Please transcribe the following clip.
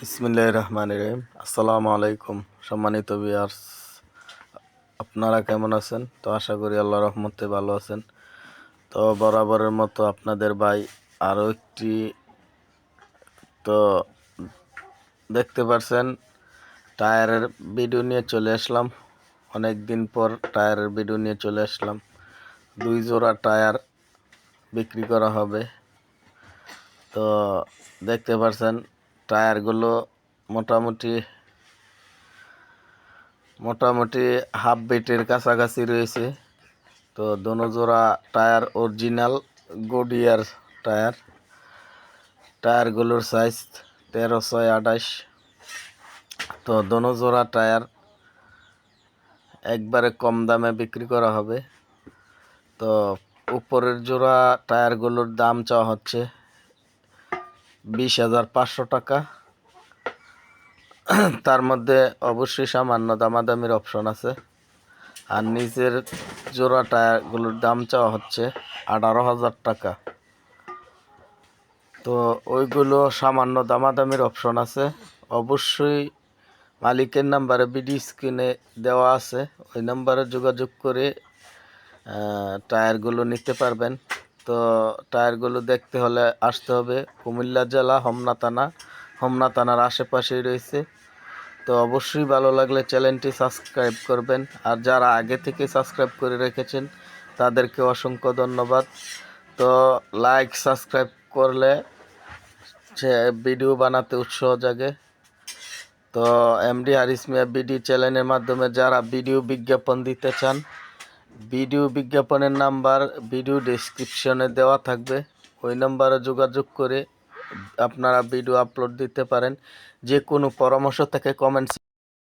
বিসমিল্লাহ রহমান রহিম। আসসালামু আলাইকুম সম্মানিত বিয়ার্স আপনারা কেমন আছেন? তো আশা করি আল্লাহ রহমতে ভালো আছেন। তো বরাবরের মতো আপনাদের ভাই আরও একটি তো দেখতে পারছেন, টায়ারের ভিডিও নিয়ে চলে আসলাম। অনেক দিন পর টায়ারের ভিডিও নিয়ে চলে আসলাম। দুই জোড়া টায়ার বিক্রি করা হবে। তো দেখতে পারছেন টায়ারগুলো মোটামুটি মোটামুটি হাফ বিটের কাছাকাছি রয়েছে। তো দোনো জোড়া টায়ার, অরিজিনাল গোডিয়ার টায়ার। টায়ারগুলোর সাইজ তেরো, ছয়, আঠাশ। তো দোনো জোড়া টায়ার একবারে কম দামে বিক্রি করা হবে। তো উপরের জোড়া টায়ারগুলোর দাম চাওয়া হচ্ছে বিশ হাজার পাঁচশো টাকা। তার মধ্যে অবশ্যই সামান্য দামাদামির অপশন আছে। আর নিচের জোড়া টায়ারগুলোর দাম চাওয়া হচ্ছে আঠারো হাজার টাকা। তো ওইগুলো সামান্য দামাদামির অপশন আছে। অবশ্যই মালিকের নাম্বারে বিডি স্ক্রিনে দেওয়া আছে। ওই নাম্বারে যোগাযোগ করে টায়ারগুলো নিতে পারবেন। তো টায়ারগুলো দেখতে হলে আসতে হবে। কুমিল্লা জেলা, হোমনা থানা। হোমনা থানার আশেপাশেই রয়েছে। তো অবশ্যই ভালো লাগলে চ্যানেলটি সাবস্ক্রাইব করবেন। আর যারা আগে থেকে সাবস্ক্রাইব করে রেখেছেন, তাদেরকে অসংখ্য ধন্যবাদ। তো লাইক, সাবস্ক্রাইব করলে সে ভিডিও বানাতে উৎসাহ জাগে। তো এমডি হারিস মিয়া বিডি চ্যানেলের মাধ্যমে যারা ভিডিও বিজ্ঞাপন দিতে চান ভিডিও বিজ্ঞাপনের নাম্বার ভিডিও ডিসক্রিপশনে দেওয়া থাকবে। ওই নাম্বারে যোগাযোগ করে আপনারা ভিডিও আপলোড দিতে পারেন। যে কোনো পরামর্শ থেকে কমেন্টস